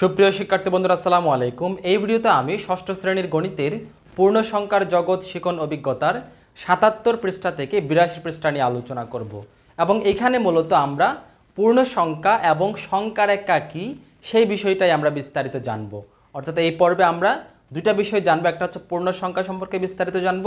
সুপ্রিয় শিক্ষার্থী বন্ধুরা, আসসালামু আলাইকুম। এই ভিডিওতে আমি ষষ্ঠ শ্রেণির গণিতের পূর্ণ সংখ্যার জগৎ শিখন অভিজ্ঞতার সাতাত্তর পৃষ্ঠা থেকে বিরাশি পৃষ্ঠা নিয়ে আলোচনা করব এবং এখানে মূলত আমরা পূর্ণ সংখ্যা এবং সংখ্যার একা কী সেই বিষয়টাই আমরা বিস্তারিত জানব। অর্থাৎ এই পর্বে আমরা দুটা বিষয় জানব, একটা হচ্ছে পূর্ণ সংখ্যা সম্পর্কে বিস্তারিত জানব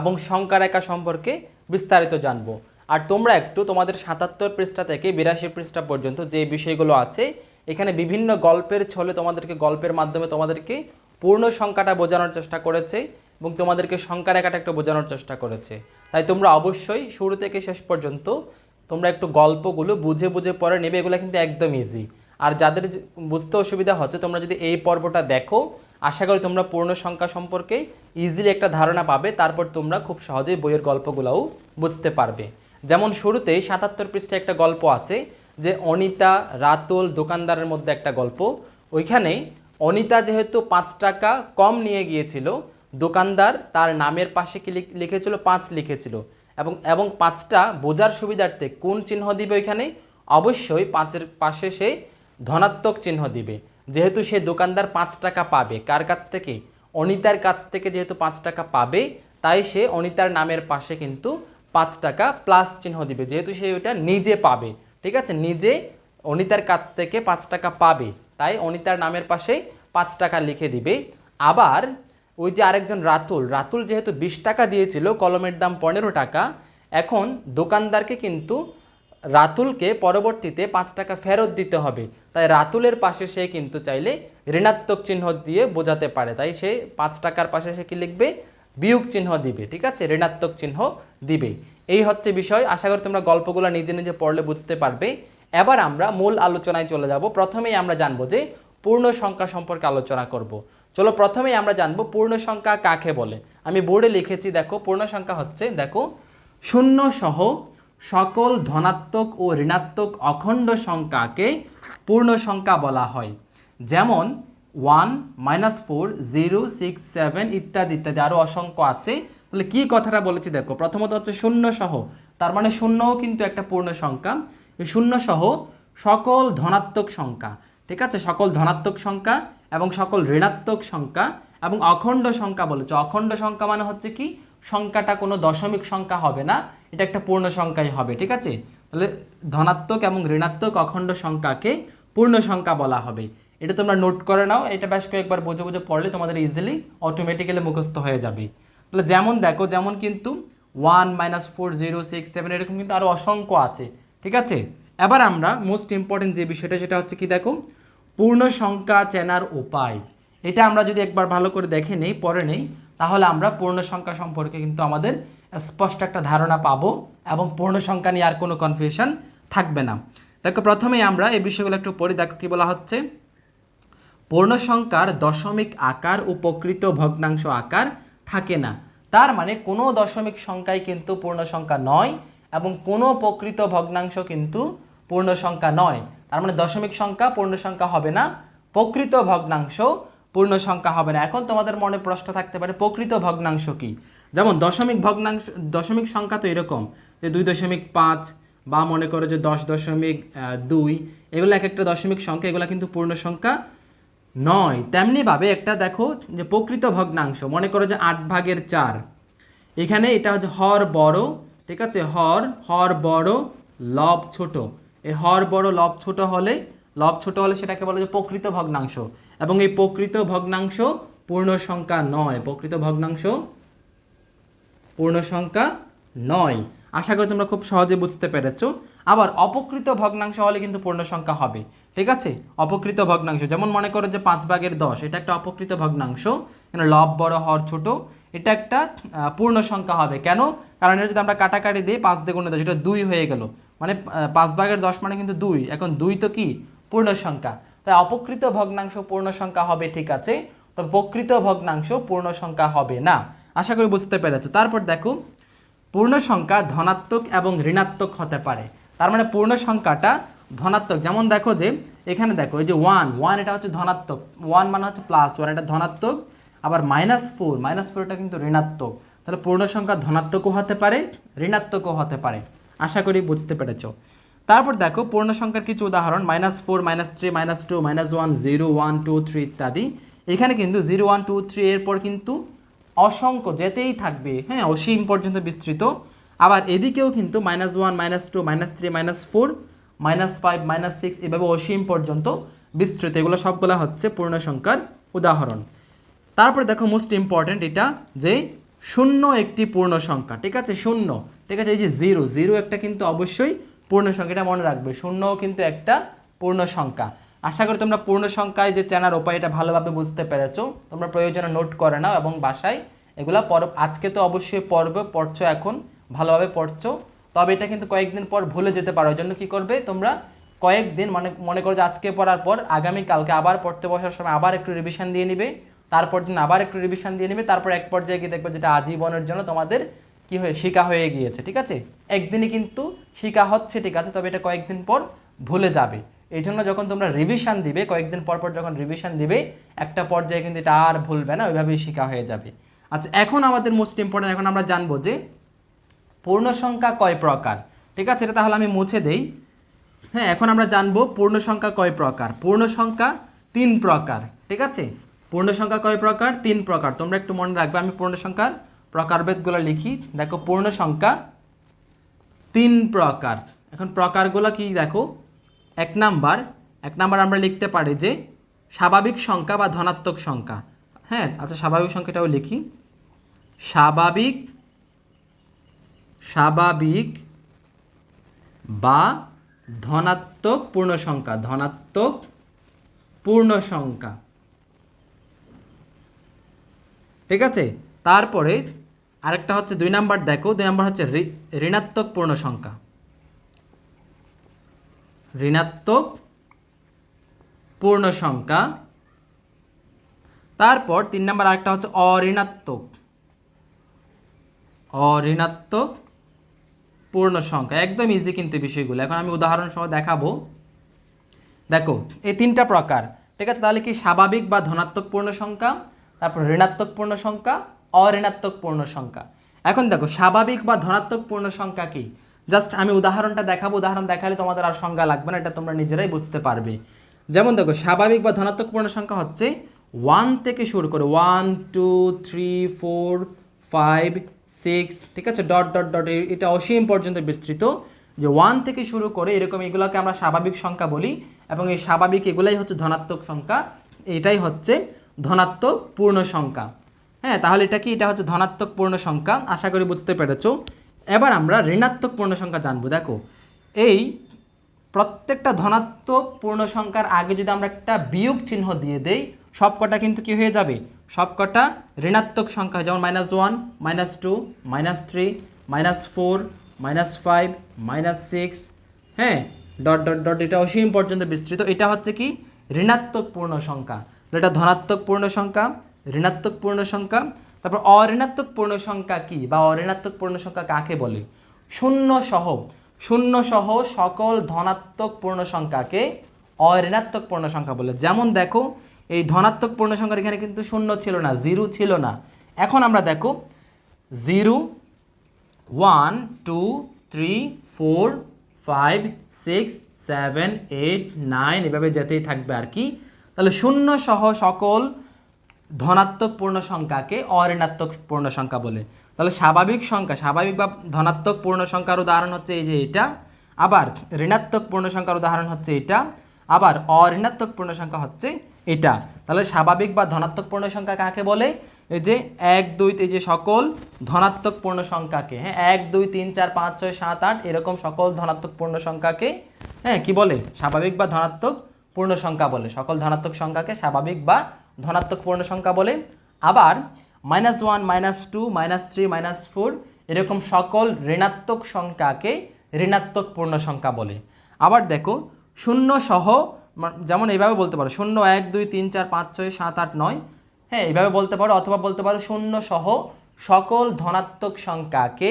এবং সংখ্যার একা সম্পর্কে বিস্তারিত জানব। আর তোমরা একটু তোমাদের সাতাত্তর পৃষ্ঠা থেকে বিরাশি পৃষ্ঠা পর্যন্ত যে বিষয়গুলো আছে এখানে বিভিন্ন গল্পের ছলে তোমাদেরকে গল্পের মাধ্যমে তোমাদেরকে পূর্ণ সংখ্যাটা বোঝানোর চেষ্টা করেছে এবং তোমাদেরকে সংখ্যার একাটা একটু বোঝানোর চেষ্টা করেছে। তাই তোমরা অবশ্যই শুরু থেকে শেষ পর্যন্ত তোমরা একটু গল্পগুলো বুঝে বুঝে পরে নেবে, এগুলো কিন্তু একদম ইজি আর যাদের বুঝতে অসুবিধা হচ্ছে, তোমরা যদি এই পর্বটা দেখো, আশা করি তোমরা পূর্ণ সংখ্যা সম্পর্কে ইজিলি একটা ধারণা পাবে, তারপর তোমরা খুব সহজেই বইয়ের গল্পগুলোও বুঝতে পারবে। যেমন শুরুতেই সাতাত্তর পৃষ্ঠায় একটা গল্প আছে যে অনিতা রাতল দোকানদারের মধ্যে একটা গল্প। ওইখানে অনিতা যেহেতু পাঁচ টাকা কম নিয়ে গিয়েছিল, দোকানদার তার নামের পাশে কি লিখ- লিখেছিল? পাঁচ লিখেছিল। এবং এবং পাঁচটা বোঝার সুবিধার্থে কোন চিহ্ন দিবে ওইখানে? অবশ্যই পাঁচের পাশে সে ধনাত্মক চিহ্ন দিবে। যেহেতু সে দোকানদার পাঁচ টাকা পাবে, কার কাছ থেকে? অনিতার কাছ থেকে যেহেতু পাঁচ টাকা পাবে, তাই সে অনিতার নামের পাশে কিন্তু পাঁচ টাকা প্লাস চিহ্ন দিবে। যেহেতু সে ওইটা নিজে পাবে। ঠিক আছে? নিজে অনিতার কাছ থেকে পাঁচ টাকা পাবে, তাই অনিতার নামের পাশে পাঁচ টাকা লিখে দিবে। আবার ওই যে আরেকজন রাতুল রাতুল যেহেতু বিশ টাকা দিয়েছিল, কলমের দাম পনেরো টাকা, এখন দোকানদারকে কিন্তু রাতুলকে পরবর্তীতে পাঁচ টাকা ফেরত দিতে হবে। তাই রাতুলের পাশে সে কিন্তু চাইলে ঋণাত্মক চিহ্ন দিয়ে বোঝাতে পারে। তাই সে পাঁচ টাকার পাশে সে কি লিখবে? বিয়োগ চিহ্ন দিবে, ঠিক আছে? ঋণাত্মক চিহ্ন দিবে। এই হচ্ছে বিষয়। আশা করি তোমরা গল্পগুলো নিজে নিজে পড়লে বুঝতে পারবে। এবার আমরা মূল আলোচনায় চলে যাব। প্রথমেই আমরা জানব যে পূর্ণ সংখ্যা সম্পর্কে আলোচনা করব। চলো প্রথমেই আমরা জানব পূর্ণ সংখ্যা কাকে বলে। আমি বোর্ডে লিখেছি, দেখো, পূর্ণ সংখ্যা হচ্ছে, দেখো, শূন্য সহ সকল ধনাত্মক ও ঋণাত্মক অখণ্ড সংখ্যাকে পূর্ণ সংখ্যা বলা হয়। যেমন one minus four zero six seven ইত্যাদি ইত্যাদি আরও অসংখ্য আছে। তাহলে কী কথাটা বলেছি দেখো? প্রথমত হচ্ছে শূন্য সহ। তার মানে শূন্যও কিন্তু একটা পূর্ণ সংখ্যা। শূন্য সহ সকল ধনাত্মক সংখ্যা, ঠিক আছে? সকল ধনাত্মক সংখ্যা এবং সকল ঋণাত্মক সংখ্যা এবং অখণ্ড সংখ্যা বলেছে। অখণ্ড সংখ্যা মানে হচ্ছে কি? সংখ্যাটা কোনো দশমিক সংখ্যা হবে না। এটা একটা পূর্ণ সংখ্যাই হবে, ঠিক আছে? তাহলে ধনাত্মক এবং ঋণাত্মক অখণ্ড সংখ্যাকে পূর্ণ সংখ্যা বলা হবে। এটা তোমরা নোট করে নাও। এটা বেশ কয়েকবার বুঝে বুঝে, পড়লে তোমাদের ইজিলি অটোমেটিক্যালি মুখস্থ হয়ে যাবে। তাহলে যেমন দেখো, যেমন কিন্তু one minus four zero six seven এরকম কিন্তু আরও অসংখ্য আছে, ঠিক আছে? এবার আমরা মোস্ট ইম্পর্টেন্ট যে বিষয়টা, সেটা হচ্ছে কি দেখো, পূর্ণ সংখ্যা চেনার উপায়। এটা আমরা যদি একবার ভালো করে দেখে নেই পরে নেই, তাহলে আমরা পূর্ণ সংখ্যা সম্পর্কে কিন্তু আমাদের স্পষ্ট একটা ধারণা পাবো এবং পূর্ণ সংখ্যা নিয়ে আর কোনো কনফিউশন থাকবে না। দেখো, প্রথমেই আমরা এই বিষয়গুলো একটু পড়ি, দেখো কি বলা হচ্ছে। পূর্ণ সংখ্যার দশমিক আকার ও প্রকৃত ভগ্নাংশ আকার থাকে না। তার মানে কোনো দশমিক সংখ্যাই কিন্তু পূর্ণ সংখ্যা নয় এবং কোনো প্রকৃত ভগ্নাংশ কিন্তু পূর্ণ সংখ্যা নয়। তার মানে দশমিক সংখ্যা পূর্ণ সংখ্যা হবে না, প্রকৃত ভগ্নাংশ পূর্ণ সংখ্যা হবে না। এখন তোমাদের মনে প্রশ্ন থাকতে পারে, প্রকৃত ভগ্নাংশ কি? যেমন দশমিক ভগ্নাংশ, দশমিক সংখ্যা তো এরকম যে দুই দশমিক পাঁচ বা মনে করো যে দশ দশমিক দুই, এগুলো এক একটা দশমিক সংখ্যা, এগুলো কিন্তু পূর্ণ সংখ্যা নয়, তেমনিভাবে একটা দেখো যে প্রকৃত ভগ্নাংশ, মনে করো যে আট ভাগের চার। এখানে এটা হচ্ছে হর বড়, ঠিক আছে? হর হর বড়, লব ছোট। এই হর বড়, লব ছোট হলে, লব ছোট হলে সেটাকে বলে যে প্রকৃত ভগ্নাংশ। এবং এই প্রকৃত ভগ্নাংশ পূর্ণ সংখ্যা নয়। প্রকৃত ভগ্নাংশ পূর্ণ সংখ্যা নয়। আশা করি তোমরা খুব সহজে বুঝতে পেরেছ। আবার অপকৃত ভগ্নাংশ হলে কিন্তু পূর্ণ সংখ্যা হবে। ঠিক আছে? অপকৃত ভগ্নাংশ। যেমন মনে করো যে পাঁচ ভাগের দশ, এটা একটা অপকৃত ভগ্নাংশ। এখানে লব বড় হর ছোট। এটা একটা পূর্ণ সংখ্যা হবে। কেন? কারণ এটা যদি আমরা কাটাকাটি দিই, পাঁচ দিয়ে গুণে দশ, এটা দুই হয়ে গেল। মানে পাঁচ ভাগের দশ মানে কিন্তু দুই। এখন দুই তো কি? পূর্ণ সংখ্যা। তাই অপকৃত ভগ্নাংশ পূর্ণ সংখ্যা হবে, ঠিক আছে? তবে প্রকৃত ভগ্নাংশ পূর্ণ সংখ্যা হবে না। আশা করি বুঝতে পেরেছ। তারপর দেখো, পূর্ণ সংখ্যা ধনাত্মক এবং ঋণাত্মক হতে পারে। তার মানে পূর্ণ সংখ্যাটা ধনাত্মক। যেমন দেখো যে, এখানে দেখো, এই যে ওয়ান ওয়ান এটা হচ্ছে ধনাত্মক। ওয়ান মানে হচ্ছে প্লাস ওয়ান এটা ধনাত্মক। আবার মাইনাস ফোর মাইনাস ফোরটা কিন্তু ঋণাত্মক। তাহলে পূর্ণ সংখ্যা ধনাত্মকও হতে পারে, ঋণাত্মকও হতে পারে। আশা করি বুঝতে পেরেছ। তারপর দেখো পূর্ণ সংখ্যার কিছু উদাহরণ minus four minus three minus two minus one zero one two three ইত্যাদি। এখানে কিন্তু জিরো ওয়ান টু থ্রি এরপর কিন্তু অসংখ্য, যেতেই থাকবে। হ্যাঁ অসীম পর্যন্ত বিস্তৃত। আবার এদিকেও কিন্তু minus one minus two minus three minus four minus five, minus six এভাবে অসীম পর্যন্ত বিস্তৃত। এগুলো সবগুলো হচ্ছে পূর্ণ সংখ্যার উদাহরণ। তারপরে দেখো মোস্ট ইম্পর্ট্যান্ট এটা যে শূন্য একটি পূর্ণ সংখ্যা। ঠিক আছে? শূন্য। ঠিক আছে? এই যে জিরো জিরো একটা কিন্তু অবশ্যই পূর্ণ সংখ্যা। এটা মনে রাখবে। শূন্যও কিন্তু একটা পূর্ণ সংখ্যা। আশা করি তোমরা পূর্ণ সংখ্যায় যে চেনার উপায় এটা ভালোভাবে বুঝতে পেরেছ। তোমরা প্রয়োজনে নোট করে নাও এবং বাসায় এগুলা পর আজকে তো অবশ্যই পড়বে, পড়ছো এখন, ভালোভাবে পড়ছো। তবে এটা কিন্তু কয়েকদিন পর ভুলে যেতে পারো। ওই জন্য কী করবে তোমরা কয়েকদিন মানে মনে করো যে আজকে পড়ার পর আগামী কালকে আবার পড়তে বসার সময় আবার একটু রিভিশন দিয়ে নিবে, তারপর দিন আবার একটু রিভিশন দিয়ে নিবে, তারপর এক পর্যায়ে গিয়ে দেখবে যেটা আজীবনের জন্য তোমাদের কি হয়ে, শিকা হয়ে গিয়েছে, ঠিক আছে? একদিনই কিন্তু শিকা হচ্ছে, ঠিক আছে? তবে এটা কয়েকদিন পর ভুলে যাবে। এই জন্য যখন তোমরা রিভিশন দিবে, কয়েকদিন পর পর যখন রিভিশন দিবে, একটা পর্যায়ে কিন্তু এটা আর ভুলবে না, ওইভাবেই শিকা হয়ে যাবে। আচ্ছা এখন আমাদের মোস্ট ইম্পর্টেন্ট এখন আমরা জানব যে পূর্ণ সংখ্যা কয় প্রকার? ঠিক আছে, এটা তাহলে আমি মুছে দেই। হ্যাঁ এখন আমরা জানব পূর্ণ সংখ্যা কয় প্রকার? পূর্ণ সংখ্যা তিন প্রকার, ঠিক আছে? পূর্ণ সংখ্যা কয় প্রকার? তিন প্রকার। তোমরা একটু মনে রাখবে, আমি পূর্ণ সংখ্যার প্রকারভেদগুলো লিখি। দেখো পূর্ণ সংখ্যা তিন প্রকার। এখন প্রকারগুলো কি দেখো? এক নাম্বার এক নাম্বার আমরা লিখতে পারি যে স্বাভাবিক সংখ্যা বা ধনাত্মক সংখ্যা। হ্যাঁ আচ্ছা স্বাভাবিক সংখ্যাটাও লিখি। স্বাভাবিক স্বাভাবিক বা ধনাত্মক পূর্ণ সংখ্যা ধনাত্মক পূর্ণ সংখ্যা ঠিক আছে? তারপরে আরেকটা হচ্ছে দুই নাম্বার, দেখো, দুই নাম্বার হচ্ছে ঋণাত্মক পূর্ণ সংখ্যা ঋণাত্মক পূর্ণ সংখ্যা তারপর তিন নাম্বার আরেকটা হচ্ছে অঋণাত্মক। অঋণাত্মক পূর্ণ সংখ্যা, একদম ইজি কিন্তু বিষয়গুলো। এখন আমি উদাহরণ দেখাবো। দেখো, এই তিনটা প্রকার, ঠিক আছে? তাহলে কি স্বাভাবিক বা ধনাত্মক পূর্ণ সংখ্যা, তারপর ঋণাত্মক পূর্ণ সংখ্যা, অঋণাত্মক পূর্ণ সংখ্যা। এখন দেখো, স্বাভাবিক বা ধনাত্মক পূর্ণ সংখ্যা কি? জাস্ট আমি উদাহরণটা দেখাবো, উদাহরণ দেখালে তোমাদের আর সংজ্ঞা লাগবে না, এটা তোমরা নিজেরাই বুঝতে পারবে। যেমন দেখো, স্বাভাবিক বা ধনাত্মক পূর্ণ সংখ্যা হচ্ছে ওয়ান থেকে শুরু করে one two three four five six ঠিক আছে? ডট ডট ডট এটা অসীম পর্যন্ত বিস্তৃত। যে ওয়ান থেকে শুরু করে এরকম এগুলোকে আমরা স্বাভাবিক সংখ্যা বলি এবং এই স্বাভাবিক এগুলাই হচ্ছে ধনাত্মক সংখ্যা। এটাই হচ্ছে ধনাত্মক পূর্ণ সংখ্যা। হ্যাঁ তাহলে এটা কি? এটা হচ্ছে ধনাত্মক পূর্ণ সংখ্যা। আশা করি বুঝতে পেরেছ। এবার আমরা ঋণাত্মক পূর্ণ সংখ্যা জানব। দেখো, এই প্রত্যেকটা ধনাত্মক পূর্ণ সংখ্যার আগে যদি আমরা একটা বিয়োগ চিহ্ন দিয়ে দেই, সবকটা কিন্তু কি হয়ে যাবে? সবকটা ঋণাত্মক সংখ্যা, যেমন minus one minus two minus three minus four minus five minus six হ্যাঁ? ডট ডট ডট এটা অসীম পর্যন্ত বিস্তৃত। এটা হচ্ছে কি? ঋণাত্মক পূর্ণ সংখ্যা। এটা ধনাত্মক পূর্ণ সংখ্যা, ঋণাত্মক পূর্ণ সংখ্যা। তারপর অঋণাত্মক পূর্ণ সংখ্যা কি বা অঋণাত্মক পূর্ণ সংখ্যা কাকে বলে? শূন্য সহ। শূন্য সহ সকল ধনাত্মক পূর্ণ সংখ্যাকে অঋণাত্মক পূর্ণ সংখ্যা বলে। যেমন দেখো এই ধনাত্মক পূর্ণ সংখ্যার এখানে কিন্তু শূন্য ছিল না, জিরো ছিল না। এখন আমরা দেখো, zero, one, two, three, four, five, six, seven, eight, nine এভাবে যেতেই থাকবে আর কি। তাহলে শূন্য সহ সকল ধনাত্মক পূর্ণ সংখ্যাকে অঋণাত্মক পূর্ণ সংখ্যা বলে। তাহলে স্বাভাবিক সংখ্যা, স্বাভাবিক বা ধনাত্মক পূর্ণ সংখ্যার উদাহরণ হচ্ছে এই যে এটা, আবার ঋণাত্মক পূর্ণ সংখ্যার উদাহরণ হচ্ছে এটা, আবার অঋণাত্মক পূর্ণ সংখ্যা হচ্ছে এটা। তাহলে স্বাভাবিক বা ধনাত্মক পূর্ণ সংখ্যা কাকে বলে? এই যে এক, দুই এই যে সকল ধনাত্মক পূর্ণ সংখ্যাকে হ্যাঁ? এক, দুই, তিন, চার, পাঁচ, ছয়, সাত, আট, এরকম সকল ধনাত্মক পূর্ণ সংখ্যাকে হ্যাঁ কি বলে? স্বাভাবিক বা ধনাত্মক পূর্ণ সংখ্যা বলে। সকল ধনাত্মক সংখ্যাকে স্বাভাবিক বা ধনাত্মক পূর্ণ সংখ্যা বলে। আবার minus one minus two minus three minus four এরকম সকল ঋণাত্মক সংখ্যাকে ঋণাত্মক পূর্ণ সংখ্যা বলে। আবার দেখো, শূন্য সহ যেমন এইভাবে বলতে পারো, শূন্য এক, দুই, তিন, চার, পাঁচ, ছয়, সাত, আট, নয়। হ্যাঁ এইভাবে বলতে পারো অথবা বলতে পারো শূন্য সহ সকল ধনাত্মক সংখ্যাকে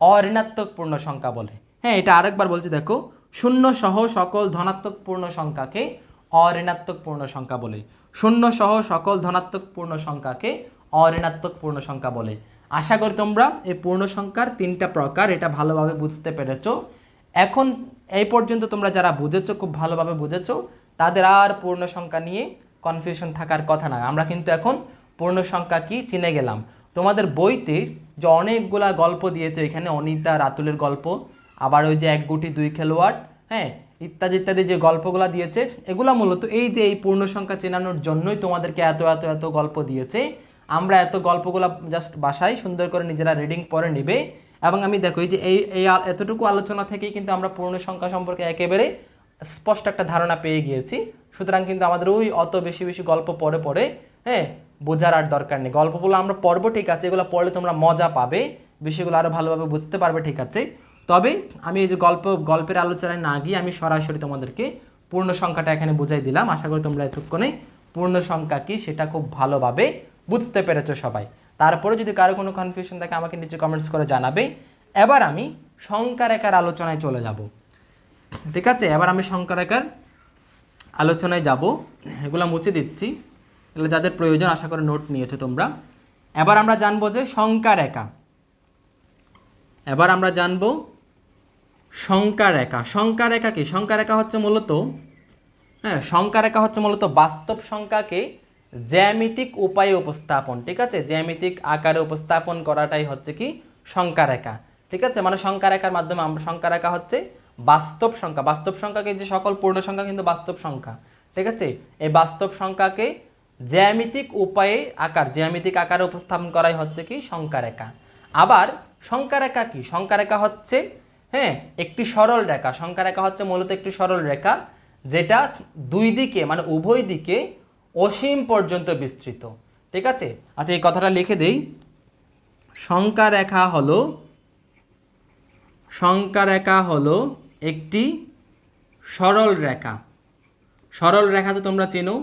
অঋণাত্মক পূর্ণ সংখ্যা বলে। হ্যাঁ এটা আরেকবার বলছি, দেখো, শূন্য সহ সকল ধনাত্মক পূর্ণ সংখ্যাকে অঋণাত্মক পূর্ণ সংখ্যা বলে। শূন্য সহ সকল ধনাত্মক পূর্ণ সংখ্যাকে অঋণাত্মক পূর্ণ সংখ্যা বলে। আশা করি তোমরা এই পূর্ণ সংখ্যার তিনটা প্রকার এটা ভালোভাবে বুঝতে পেরেছ। এখন এই পর্যন্ত তোমরা যারা বুঝেছ, খুব ভালোভাবে বুঝেছ, তাদের আর পূর্ণ সংখ্যা নিয়ে কনফিউশন থাকার কথা না আমরা কিন্তু এখন পূর্ণ সংখ্যা কি চিনে গেলাম। তোমাদের বইতে যে অনেকগুলা গল্প দিয়েছে, এখানে অনিতা রাতুলের গল্প, আবার ওই যে এক গুটি দুই খেলোয়াড় হ্যাঁ ইত্যাদি ইত্যাদি যে গল্পগুলো দিয়েছে, এগুলো মূলত এই যে এই পূর্ণ সংখ্যা চেনানোর জন্যই তোমাদেরকে এত এত এত গল্প দিয়েছে। আমরা এত গল্পগুলো জাস্ট বাসায় সুন্দর করে নিজেরা রিডিং পরে নিবে। এবং আমি দেখো, এই যে এই এই এতটুকু আলোচনা থেকেই কিন্তু আমরা পূর্ণ সংখ্যা সম্পর্কে একেবারে স্পষ্ট একটা ধারণা পেয়ে গিয়েছি। সুতরাং কিন্তু আমাদের ওই অত বেশি বেশি গল্প পড়ে পড়ে হ্যাঁ বোঝার আর দরকার নেই। গল্পগুলো আমরা পড়ব, ঠিক আছে, এগুলো পড়লে তোমরা মজা পাবে, বিষয়গুলো আরও ভালোভাবে বুঝতে পারবে, ঠিক আছে। তবে আমি এই যে গল্প, গল্পের আলোচনায় না গিয়ে আমি সরাসরি তোমাদেরকে পূর্ণ সংখ্যাটা এখানে বুঝাই দিলাম। আশা করি তোমরা এতক্ষণে পূর্ণ সংখ্যা কি সেটা খুব ভালোভাবে বুঝতে পেরেছ সবাই। তারপরে যদি কারও কোনো কনফিউশন থাকে, আমাকে নিচে কমেন্টস করে জানাবে। এবার আমি সংখ্যা রেখার আলোচনায় চলে যাব। ঠিক আছে? এবার আমি সংখ্যা রেখার আলোচনায় যাব। এগুলো মুছে দিচ্ছি। এগুলো যাদের প্রয়োজন, আশা করে নোট নিয়েছো তোমরা। এবার আমরা জানব যে রেখা এবার আমরা জানব সংখ্যা রেখা কি? রেখা হচ্ছে মূলত হ্যাঁ রেখা হচ্ছে মূলত বাস্তব সংখ্যাকে জ্যামিতিক উপায়ে উপস্থাপন, ঠিক আছে? জ্যামিতিক আকারে উপস্থাপন করাটাই হচ্ছে কি? সংখ্যা ঠিক আছে? মানে সংখ্যা রেখার মাধ্যমে আমরা সংখ্যা রেখা হচ্ছে বাস্তব সংখ্যা। বাস্তব সংখ্যাকে যে সকল পূর্ণ সংখ্যা কিন্তু বাস্তব সংখ্যা, ঠিক আছে? এই বাস্তব সংখ্যাকে জ্যামিতিক উপায়ে আকার, জ্যামিতিক আকারে উপস্থাপন করাই হচ্ছে কি? সংখ্যা রেখা আবার সংখ্যা রেখা কি? সংখ্যা রেখা হচ্ছে হ্যাঁ একটি সরল রেখা। সংখ্যা রেখা হচ্ছে মূলত একটি সরল রেখা, যেটা দুই দিকে মানে উভয় দিকে অসীম পর্যন্ত বিস্তৃত। ঠিক আছে? আচ্ছা এই কথাটা লিখে দেই। সংখ্যা রেখা হলো সংখ্যা রেখা হলো একটি সরল রেখা। সরল রেখা তো তোমরা চেনো।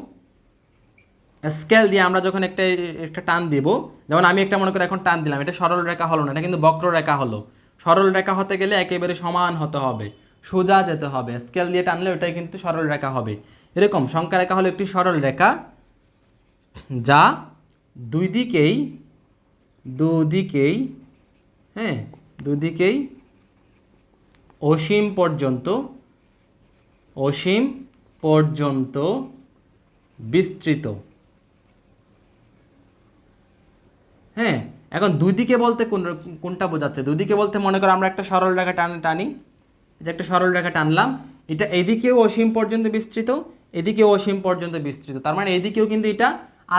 স্কেল দিয়ে আমরা যখন একটা একটা টান দিব, যেমন আমি একটা মনে করি এখন টান দিলাম, এটা সরল রেখা হলো না, এটা কিন্তু বক্র রেখা হলো। সরল রেখা হতে গেলে একেবারে সমান হতে হবে, সোজা যেতে হবে। স্কেল দিয়ে টানলে ওটাই কিন্তু সরল রেখা হবে। এরকম সংখ্যা রেখা হলো একটি সরল রেখা, যা দুই দিকেই দুদিকেই হ্যাঁ দুদিকেই অসীম পর্যন্ত অসীম পর্যন্ত বিস্তৃত। হ্যাঁ এখন দুই দিকে বলতে কোন, কোনটা বোঝাচ্ছে? দুদিকে বলতে মনে করো আমরা একটা সরল রেখা টান, টানি, যে একটা সরল রেখা টানলাম, এটা এদিকেও অসীম পর্যন্ত বিস্তৃত এদিকেও অসীম পর্যন্ত বিস্তৃত। তার মানে এদিকেও কিন্তু এটা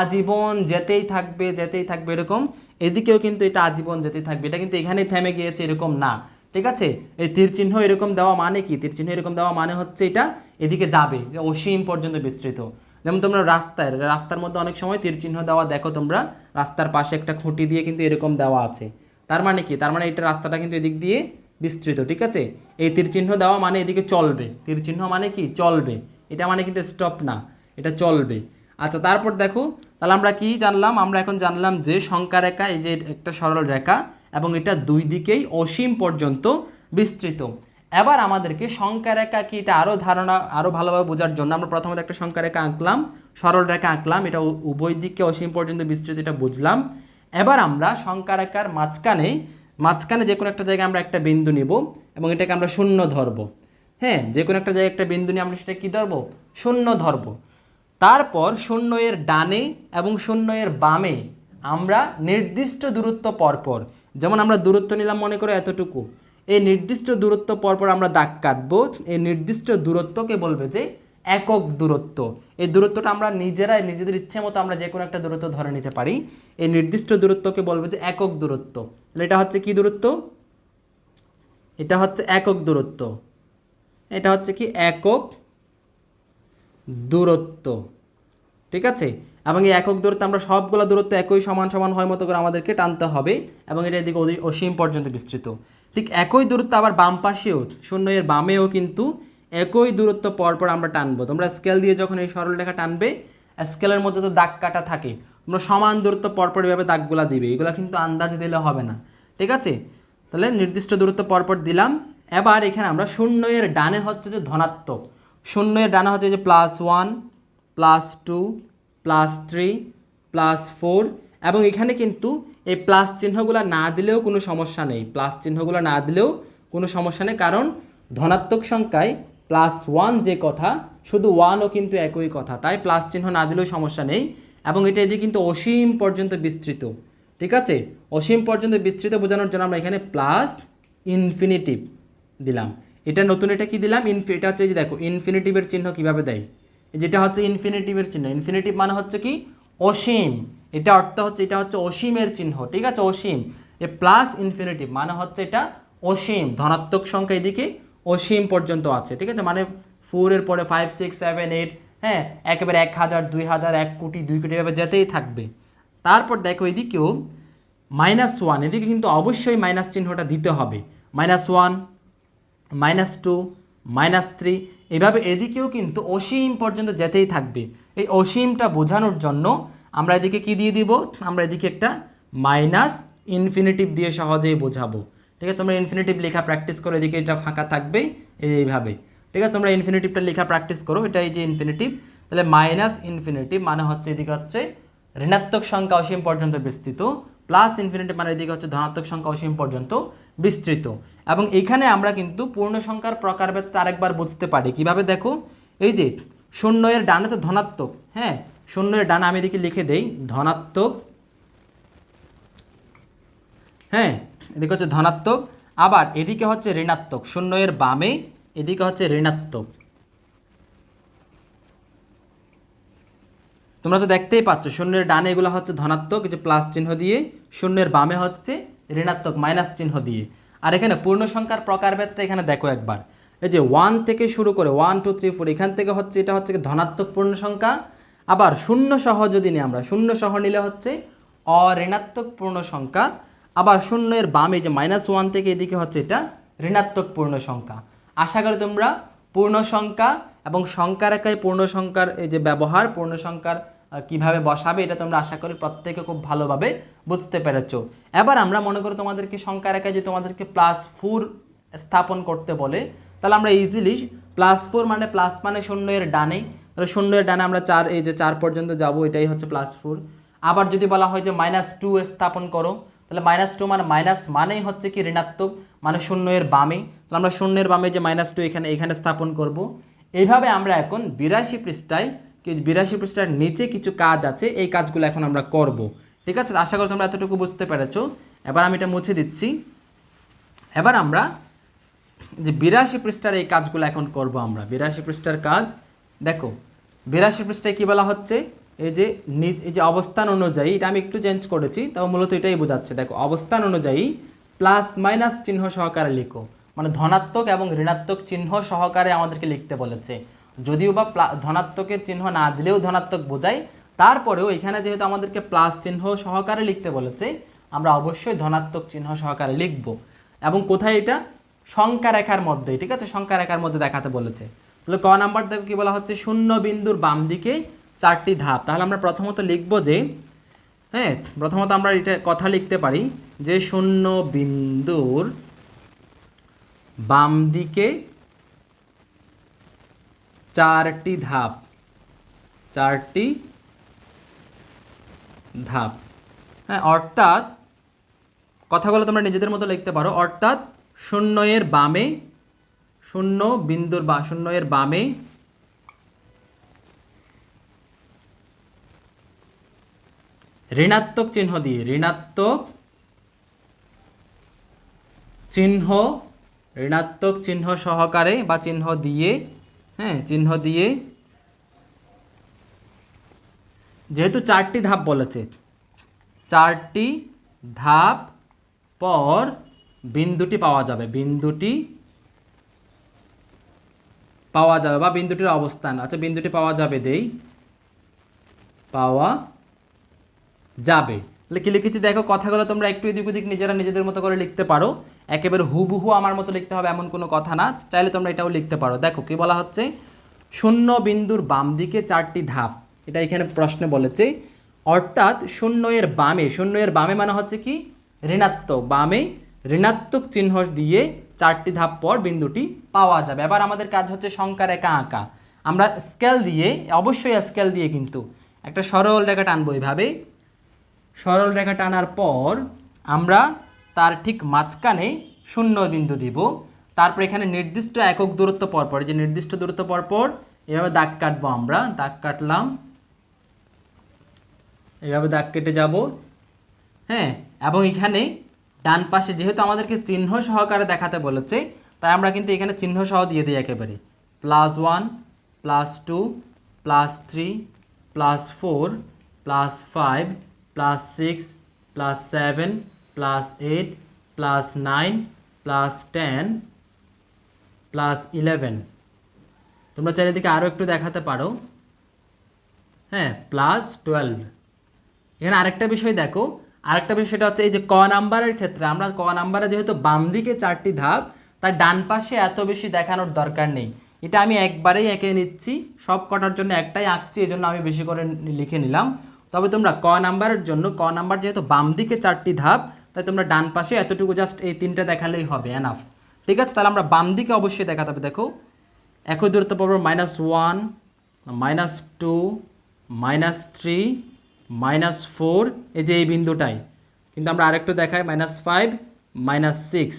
আজীবন যেতেই থাকবে যেতেই থাকবে এরকম। এদিকেও কিন্তু এটা আজীবন যেতেই থাকবে। এটা কিন্তু এখানেই থেমে গিয়েছে এরকম না। ঠিক আছে? এই তীর চিহ্ন এরকম দেওয়া মানে কি? তীর চিহ্ন এরকম দেওয়া মানে হচ্ছে এটা এদিকে যাবে অসীম পর্যন্ত বিস্তৃত। যেমন তোমরা রাস্তায় রাস্তার মধ্যে অনেক সময় তীর চিহ্ন দেওয়া দেখো তোমরা। রাস্তার পাশে একটা খুঁটি দিয়ে কিন্তু এরকম দেওয়া আছে। তার মানে কি? তার মানে এটা রাস্তাটা কিন্তু এদিক দিয়ে বিস্তৃত। ঠিক আছে? এই তীর চিহ্ন দেওয়া মানে এদিকে চলবে। তীর চিহ্ন মানে কি? চলবে। এটা মানে কিন্তু স্টপ না, এটা চলবে। আচ্ছা তারপর দেখো, তাহলে আমরা কি জানলাম? আমরা এখন জানলাম যে সংখ্যা রেখা, এই যে একটা সরল রেখা, এবং এটা দুই দিকেই অসীম পর্যন্ত বিস্তৃত। এবার আমাদেরকে সংখ্যা রেখা কি? এটা আরও ধারণা আরও ভালোভাবে বোঝার জন্য আমরা প্রথমত একটা সংখ্যা রেখা আঁকলাম, সরল রেখা আঁকলাম, এটা উভয় দিকে অসীম পর্যন্ত বিস্তৃত, এটা বুঝলাম। এবার আমরা সংখ্যা রেখার মাঝখানে মাঝখানে যে কোনো একটা জায়গায় আমরা একটা বিন্দু নিব, এবং এটাকে আমরা শূন্য ধরবো। হ্যাঁ যে কোনো একটা জায়গায় একটা বিন্দু নিয়ে আমরা সেটা কী ধরবো? শূন্য ধরবো। তারপর শূন্য এর ডানে এবং শূন্য এর বামে আমরা নির্দিষ্ট দূরত্ব পরপর, যেমন আমরা দূরত্ব নিলাম মনে করো এতটুকু, এই নির্দিষ্ট দূরত্ব পরপর আমরা দাগ কাটবো, এই নির্দিষ্ট দূরত্বকে বলবে যে একক দূরত্ব। এই দূরত্বটা আমরা নিজেরাই, নিজেদের ইচ্ছে মতো আমরা যে কোনো একটা দূরত্ব ধরে নিতে পারি। এই নির্দিষ্ট দূরত্বকে বলবে যে একক দূরত্ব। তাহলে এটা হচ্ছে কি দূরত্ব? এটা হচ্ছে একক দূরত্ব। এটা হচ্ছে কি একক দূরত্ব। ঠিক আছে? এবং এই একক দূরত্ব আমরা সবগুলো দূরত্ব একই সমান সমান হয় মতো করে আমাদেরকে টানতে হবে এবং এটা এদিকে অসীম পর্যন্ত বিস্তৃত। ঠিক একই দূরত্ব আবার বাম পাশেও শূন্য এর বামেও কিন্তু একই দূরত্ব পরপর আমরা টানবো। তোমরা স্কেল দিয়ে যখন এই সরল রেখা টানবে স্কেলের মধ্যে তো দাগ কাটা থাকে। তোমরা সমান দূরত্ব পরপর এভাবে দাগগুলা দিবে। এগুলো কিন্তু আন্দাজ দিলে হবে না। ঠিক আছে? তাহলে নির্দিষ্ট দূরত্ব পরপর দিলাম। এবার এখানে আমরা শূন্য এর ডানে হচ্ছে যে ধনাত্মক। শূন্য এর ডানে হচ্ছে যে plus one plus two plus three plus four এবং এখানে কিন্তু এই প্লাস চিহ্নগুলো না দিলেও কোনো সমস্যা নেই। প্লাস চিহ্নগুলো না দিলেও কোনো সমস্যা নেই কারণ ধনাত্মক সংখ্যায় প্লাস ওয়ান যে কথা, শুধু ওয়ানও কিন্তু একই কথা। তাই প্লাস চিহ্ন না দিলেও সমস্যা নেই এবং এটা এদিকে কিন্তু অসীম পর্যন্ত বিস্তৃত। ঠিক আছে? অসীম পর্যন্ত বিস্তৃত বোঝানোর জন্য আমরা এখানে প্লাস ইনফিনিটিভ দিলাম। এটা নতুন এটা কি দিলাম? ইনফি এটা হচ্ছে যে দেখো ইনফিনিটিভের চিহ্ন কীভাবে দেয়? যেটা হচ্ছে ইনফিনিটিভের চিহ্ন। ইনফিনিটিভ মানে হচ্ছে কি? অসীম। এটা অর্থ হচ্ছে, এটা হচ্ছে অসীমের চিহ্ন, ঠিক আছে? অসীম। এ প্লাস ইনফিনিটিভ মানে হচ্ছে এটা অসীম। ধনাত্মক সংখ্যা এদিকে অসীম পর্যন্ত আছে, ঠিক আছে? মানে ফোরের পরে ফাইভ সিক্স সেভেন এইট হ্যাঁ? একেবারে এক হাজার, দুই হাজার, এক কোটি, দুই কোটি এভাবে যেতেই থাকবে। তারপর দেখো এদিকেও মাইনাস ওয়ান এদিকে কিন্তু অবশ্যই মাইনাস চিহ্নটা দিতে হবে। Minus one minus two minus three এভাবে এদিকেও কিন্তু অসীম পর্যন্ত যেতেই থাকবে। এই অসীমটা বোঝানোর জন্য আমরা এদিকে কি দিয়ে দিব? আমরা এদিকে একটা মাইনাস ইনফিনিটিভ দিয়ে সহজেই বোঝাবো। ঠিক আছে? তোমরা ইনফিনিটিভ লেখা প্র্যাকটিস করো, এদিকে এটা ফাঁকা থাকবে, এইভাবে। ঠিক আছে? তোমরা ইনফিনিটিভটা লেখা প্র্যাকটিস করো এটা এই যে ইনফিনিটিভ তাহলে মাইনাস ইনফিনিটিভ মানে হচ্ছে এদিকে হচ্ছে ঋণাত্মক সংখ্যা অসীম পর্যন্ত বিস্তৃত। প্লাস ইনফিনিটিভ মানে এদিকে হচ্ছে ধনাত্মক সংখ্যা অসীম পর্যন্ত বিস্তৃত। এবং এখানে আমরা কিন্তু পূর্ণ সংখ্যার প্রকারভেদ আরেকবার বুঝতে পারি। কীভাবে দেখো? এই যে শূন্য এর ডানে তো ধনাত্মক হ্যাঁ? শূন্য এর ডানে আমি এদিকে লিখে দেই, ধনাত্মক হ্যাঁ? এদিকে হচ্ছে ধনাত্মক, আবার এদিকে হচ্ছে ঋণাত্মক শূন্য এর বামে এদিকে হচ্ছে ঋণাত্মক। তোমরা তো দেখতেই পাচ্ছ, শূন্যের ডানে এগুলো হচ্ছে ধনাত্মক যে প্লাস চিহ্ন দিয়ে, শূন্যের বামে হচ্ছে ঋণাত্মক মাইনাস চিহ্ন দিয়ে। আর এখানে পূর্ণ সংখ্যার প্রকারভেদটা এখানে দেখো একবার। এই যে ওয়ান থেকে শুরু করে ওয়ান টু থ্রি ফোর এখান থেকে হচ্ছে এটা হচ্ছে ধনাত্মক পূর্ণ সংখ্যা। আবার শূন্য সহ যদি নিই আমরা, শূন্য সহ নিলে হচ্ছে অঋণাত্মক পূর্ণ সংখ্যা। আবার শূন্যের বামে যে মাইনাস ওয়ান থেকে এদিকে হচ্ছে এটা ঋণাত্মক পূর্ণ সংখ্যা। আশা করি তোমরা পূর্ণ সংখ্যা এবং সংখ্যার একাই পূর্ণ সংখ্যার এই যে ব্যবহার, পূর্ণ সংখ্যার কীভাবে বসাবে, এটা তোমরা আশা করি প্রত্যেকে খুব ভালোভাবে বুঝতে পেরেছ। এবার আমরা মনে করি তোমাদেরকে সংখ্যা একাই যে তোমাদেরকে প্লাস ফোর স্থাপন করতে বলে, তাহলে আমরা ইজিলি প্লাস ফোর মানে প্লাস মানে শূন্য এর ডানে। তাহলে শূন্য এর ডানে আমরা চার, এই যে চার পর্যন্ত যাব, এটাই হচ্ছে প্লাস ফোর আবার যদি বলা হয় যে মাইনাস টু স্থাপন করো, তাহলে মাইনাস টু মানে মাইনাস মানেই হচ্ছে কি ঋণাত্মক মানে শূন্য এর বামে। তাহলে আমরা শূন্যের বামে যে মাইনাস টু এখানে এখানে স্থাপন করব। এইভাবে আমরা এখন বিরাশি পৃষ্ঠায় বিরাশি পৃষ্ঠার নিচে কিছু কাজ আছে, এই কাজগুলো এখন আমরা করব। ঠিক আছে? আশা করি তোমরা এতটুকু বুঝতে পেরেছ। এবার আমি এটা মুছে দিচ্ছি। এবার আমরা যে বিরাশি পৃষ্ঠার এই কাজগুলো এখন করব আমরা। বিরাশি পৃষ্ঠার কাজ, দেখো, বিরাশি পৃষ্ঠায় কী বলা হচ্ছে? এই যে এই যে অবস্থান অনুযায়ী, এটা আমি একটু চেঞ্জ করেছি তবে মূলত এটাই বোঝাচ্ছে। দেখো, অবস্থান অনুযায়ী প্লাস মাইনাস চিহ্ন সহকারে লিখো। মানে ধনাত্মক এবং ঋণাত্মক চিহ্ন সহকারে আমাদেরকে লিখতে বলেছে। যদিও বা ধনাত্মকের চিহ্ন না দিলেও ধনাত্মক বোঝায়। তারপরেও এখানে যেহেতু আমাদেরকে প্লাস চিহ্ন সহকারে লিখতে বলেছে, আমরা অবশ্যই ধনাত্মক চিহ্ন সহকারে লিখব। এবং কোথায় এটা? সংখ্যা রেখার মধ্যে, ঠিক আছে? সংখ্যা রেখার মধ্যে দেখাতে বলেছে। তাহলে ক নাম্বার দেখো কি বলা হচ্ছে? শূন্য বিন্দুর বাম দিকে চারটি ধাপ। তাহলে আমরা প্রথমত লিখব যে হ্যাঁ প্রথমত আমরা এটা কথা লিখতে পারি যে শূন্য বিন্দুর বাম দিকে চারটি ধাপ। চারটি ধাপ। হ্যাঁ অর্থাৎ কথাগুলো তোমরা নিজেদের মতো লিখতে পারো। অর্থাৎ শূন্য এর বামে, শূন্য বিন্দুর বা শূন্য এর বামে ঋণাত্মক চিহ্ন দিয়ে, ঋণাত্মক চিহ্ন ঋণাত্মক চিহ্ন সহকারে বা চিহ্ন দিয়ে হ্যাঁ চিহ্ন দিয়ে। যেহেতু চারটি ধাপ বলেছে, চারটি ধাপ পর বিন্দুটি পাওয়া যাবে, বিন্দুটি পাওয়া যাবে বা বিন্দুটির অবস্থান। আচ্ছা বিন্দুটি পাওয়া যাবে দেই, পাওয়া যাবে। কি লিখেছি, দেখো কথাগুলো তোমরা একটু এদিক ওদিক নিজেরা নিজেদের মতো করে লিখতে পারো। একেবারে হুবহু আমার মতো লিখতে হবে এমন কোনো কথা না, চাইলে তোমরা এটাও লিখতে পারো। দেখো কি বলা হচ্ছে, শূন্য বিন্দুর বাম দিকে চারটি ধাপ, এটা এখানে প্রশ্নে বলেছে। অর্থাৎ শূন্য এর বামে শূন্য এর বামে মানে হচ্ছে কি? ঋণাত্মক বামে ঋণাত্মক চিহ্ন দিয়ে চারটি ধাপ পর বিন্দুটি পাওয়া যাবে। এবার আমাদের কাজ হচ্ছে সংখ্যা একা আঁকা। আমরা স্কেল দিয়ে, অবশ্যই স্কেল দিয়ে কিন্তু একটা সরল রেখা টানবো এইভাবে সরল রেখা টানার পর আমরা তার ঠিক মাঝখানে শূন্য বিন্দু দিব। তারপর এখানে নির্দিষ্ট একক দূরত্ব পরপর যে নির্দিষ্ট দূরত্ব পরপর, এভাবে দাগ কাটবো আমরা, দাগ কাটলাম। এভাবে দাগ কেটে যাব। হ্যাঁ এবং এখানে ডান পাশে যেহেতু আমাদেরকে চিহ্ন সহকারে দেখাতে বলেছে, তাই আমরা কিন্তু এখানে চিহ্ন সহ দিয়ে দিই একেবারে। Plus one, plus two, plus three, plus four, plus five plus six plus seven plus eight plus nine plus ten plus eleven তোমরা চাইলে এদিকে আরও একটু দেখাতে পারো। হ্যাঁ প্লাস টুয়েলভ এখানে আরেকটা বিষয় দেখো। আরেকটা বিষয়টা হচ্ছে এই যে ক নাম্বারের ক্ষেত্রে আমরা ক নাম্বারে যেহেতু বাম দিকে চারটি ধাপ তার ডান পাশে এত বেশি দেখানোর দরকার নেই। এটা আমি একবারেই এঁকে নিচ্ছি। সব কটার জন্য একটাই আঁকছি এই জন্য আমি বেশি করে লিখে নিলাম। তবে তোমরা ক নাম্বারের জন্য, ক নাম্বার যেহেতু বাম দিকে চারটি ধাপ, তাই তোমরা ডান পাশে এতটুকু জাস্ট এই তিনটে দেখালেই হবে এনাফ ঠিক আছে, তাহলে আমরা বাম দিকে অবশ্যই দেখাতে হবে, দেখো। একই দূরত্ব পাবো minus one minus two minus three minus four এই যে এই বিন্দুটাই। কিন্তু আমরা আরেকটু দেখাই মাইনাস ফাইভ মাইনাস সিক্স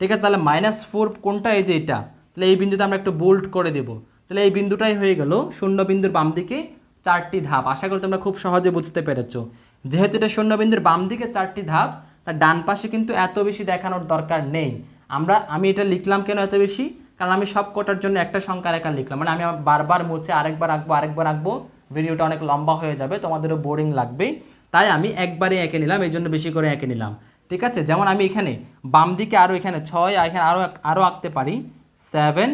ঠিক আছে, তাহলে মাইনাস ফোর কোনটা, এই যে এটা? তাহলে এই বিন্দুতে আমরা একটু বোল্ড করে দেব। তাহলে এই বিন্দুটাই হয়ে গেল, শূন্য বিন্দুর বাম দিকে চারটি ধাপ। আশা করি তোমরা খুব সহজে বুঝতে পেরেছ। যেহেতু এটা শূন্য বিন্দুর বাম দিকে চারটি ধাপ তার ডান পাশে কিন্তু এত বেশি দেখানোর দরকার নেই। আমরা, আমি এটা লিখলাম কেন এত বেশি? কারণ আমি সব কটার জন্য একটা সংখ্যা রেখা লিখলাম। মানে আমি বারবার মুছে আরেকবার আঁকবো আরেকবার আঁকবো। ভিডিওটা অনেক লম্বা হয়ে যাবে, তোমাদেরও বোরিং লাগবে তাই আমি একবারে এঁকে নিলাম, এই জন্য বেশি করে এঁকে নিলাম। ঠিক আছে? যেমন আমি এখানে বাম দিকে আরও এখানে ছয় এখানে আরও আরও আঁকতে পারি। সেভেন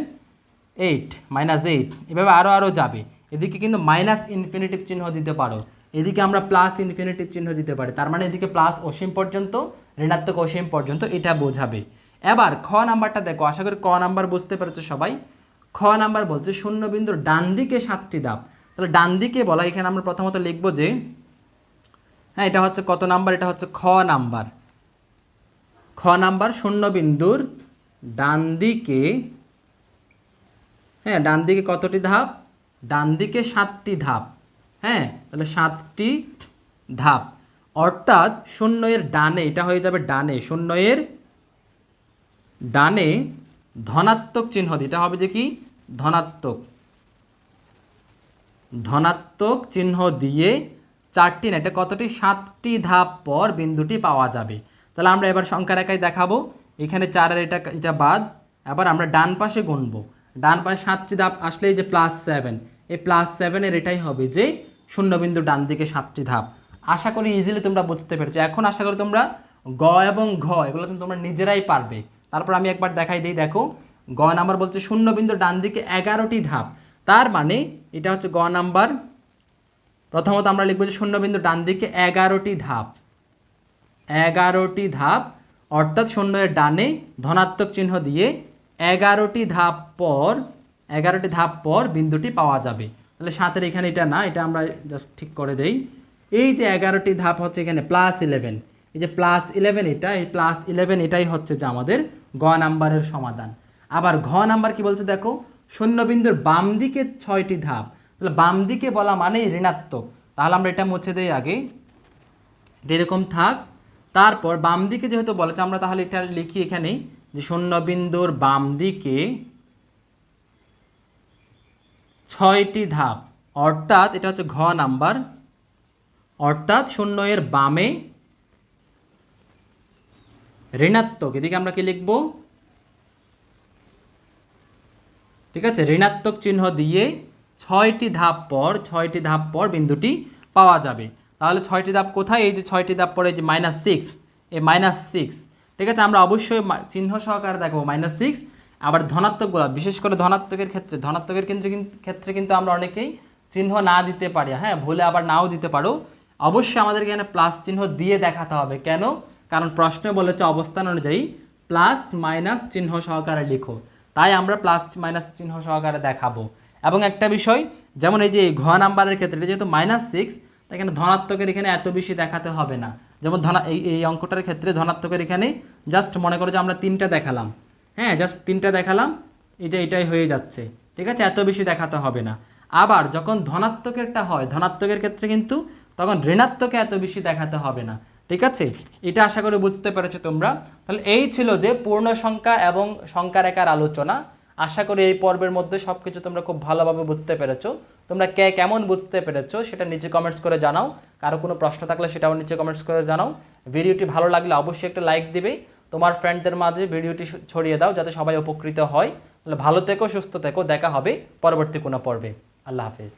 এইট মাইনাস এইট এভাবে আরও আরও যাবে। এদিকে কিন্তু মাইনাস ইনফিনিটিভ চিহ্ন দিতে পারো। এদিকে আমরা প্লাস ইনফিনিটিভ চিহ্ন দিতে পারি। তার মানে এদিকে প্লাস অসীম পর্যন্ত, ঋণাত্মক অসীম পর্যন্ত এটা বোঝাবে। এবার খ নাম্বারটা দেখো, আশা করি ক নাম্বার বুঝতে পেরেছ সবাই। খ নাম্বার বলছে শূন্য বিন্দুর ডান দিকে সাতটি ধাপ। তাহলে ডান দিকে বলা, এখানে আমরা প্রথমত লিখব যে হ্যাঁ এটা হচ্ছে কত নাম্বার? এটা হচ্ছে খ নাম্বার। খ নাম্বার শূন্য বিন্দুর ডান দিকে হ্যাঁ ডান দিকে কতটি ধাপ? ডান দিকে সাতটি ধাপ হ্যাঁ? তাহলে সাতটি ধাপ। অর্থাৎ শূন্য এর ডানে, এটা হয়ে যাবে ডানে শূন্য এর ডানে ধনাত্মক চিহ্ন এটা হবে যে কি? ধনাত্মক। ধনাত্মক চিহ্ন দিয়ে চারটি না, এটা কতটি? সাতটি ধাপ পর বিন্দুটি পাওয়া যাবে। তাহলে আমরা এবার সংখ্যা রেখায় দেখাবো। এখানে চারের এটা এটা বাদ। এবার আমরা ডান পাশে গুনবো। ডান পাশে সাতটি ধাপ আসলে এই যে প্লাস সেভেন এই প্লাস সেভেনের এটাই হবে যে শূন্যবিন্দু ডান দিকে সাতটি ধাপ। আশা করি ইজিলি তোমরা বুঝতে পেরেছ। এখন আশা করি তোমরা গ এবং ঘ, এগুলো কিন্তু তোমরা নিজেরাই পারবে। তারপর আমি একবার দেখাই দিই, দেখো, গ নাম্বার বলছে শূন্য বিন্দু ডান দিকে এগারোটি ধাপ। তার মানে এটা হচ্ছে গ নাম্বার। প্রথমত আমরা লিখব যে শূন্য বিন্দু ডান দিকে এগারোটি ধাপ। এগারোটি ধাপ, অর্থাৎ শূন্যের ডানে ধনাত্মক চিহ্ন দিয়ে এগারোটি ধাপ পর এগারোটি ধাপ পর বিন্দুটি পাওয়া যাবে। তাহলে সাতের এখানে এটা না, এটা আমরা জাস্ট ঠিক করে দেই। এই যে এগারোটি ধাপ হচ্ছে এখানে প্লাস ইলেভেন এই যে প্লাস ইলেভেন এটা, এই প্লাস ইলেভেন এটাই হচ্ছে যে আমাদের গ নাম্বারের সমাধান। আবার ঘ নাম্বার কি বলছে দেখো? শূন্য বিন্দুর বাম দিকে ছয়টি ধাপ। তাহলে বাম দিকে বলা মানেই ঋণাত্মক। তাহলে আমরা এটা মুছে দেই আগে। এরকম থাক। তারপর বাম দিকে যেহেতু বলেছে, আমরা তাহলে এটা লিখি এখানে যে শূন্য বিন্দুর বাম দিকে ছয়টি ধাপ। অর্থাৎ এটা হচ্ছে ঘ নাম্বার। অর্থাৎ শূন্য এর বামে ঋণাত্মক। এদিকে আমরা কি লিখব? ঠিক আছে, ঋণাত্মক চিহ্ন দিয়ে ছয়টি ধাপ পর, ছয়টি ধাপ পর বিন্দুটি পাওয়া যাবে। তাহলে ছয়টি ধাপ কোথায়? এই যে ছয়টি ধাপ পরে যে মাইনাস সিক্স এই মাইনাস সিক্স ঠিক আছে, আমরা অবশ্যই চিহ্ন সহকারে দেখব। মাইনাস সিক্স আবার ধনাত্মক ধনাত্মকগুলো, বিশেষ করে ধনাত্মকের ক্ষেত্রে, ধনাত্মকের কিন্তু ক্ষেত্রে কিন্তু আমরা অনেকেই চিহ্ন না দিতে পারি। হ্যাঁ ভুলে আবার নাও দিতে পারো। অবশ্যই আমাদেরকে এখানে প্লাস চিহ্ন দিয়ে দেখাতে হবে। কেন? কারণ প্রশ্নে বলেছে অবস্থান অনুযায়ী প্লাস মাইনাস চিহ্ন সহকারে লিখো। তাই আমরা প্লাস মাইনাস চিহ্ন সহকারে দেখাবো। এবং একটা বিষয়, যেমন এই যে ঘ নাম্বারের ক্ষেত্রে যেহেতু মাইনাস সিক্স এখানে ধনাত্মকের এখানে এত বেশি দেখাতে হবে না। যেমন ধনা, এই এই অঙ্কটার ক্ষেত্রে ধনাত্মকের এখানে জাস্ট মনে করো যে আমরা তিনটা দেখালাম। হ্যাঁ জাস্ট তিনটা দেখালাম। এটা এটাই হয়ে যাচ্ছে। ঠিক আছে? এত বেশি দেখাতে হবে না। আবার যখন ধনাত্মকেরটা হয়, ধনাত্মকের ক্ষেত্রে কিন্তু তখন ঋণাত্মকে এত বেশি দেখাতে হবে না। ঠিক আছে? এটা আশা করি বুঝতে পেরেছ তোমরা। তাহলে এই ছিল যে পূর্ণ সংখ্যা এবং সংখ্যা রেখার আলোচনা। আশা করি এই পর্বের মধ্যে সব কিছু তোমরা খুব ভালোভাবে বুঝতে পেরেছ। তোমরা কে কেমন বুঝতে পেরেছ সেটা নিচে কমেন্টস করে জানাও। কারও কোনো প্রশ্ন থাকলে সেটাও নিচে কমেন্টস করে জানাও। ভিডিওটি ভালো লাগলে অবশ্যই একটা লাইক দিবে। তোমার ফ্রেন্ডদের মাঝে ভিডিওটি ছড়িয়ে দাও যাতে সবাই উপকৃত হয়। তাহলে ভালো থেকো, সুস্থ থেকো। দেখা হবে পরবর্তী কোনো পর্বে। আল্লাহ হাফিজ।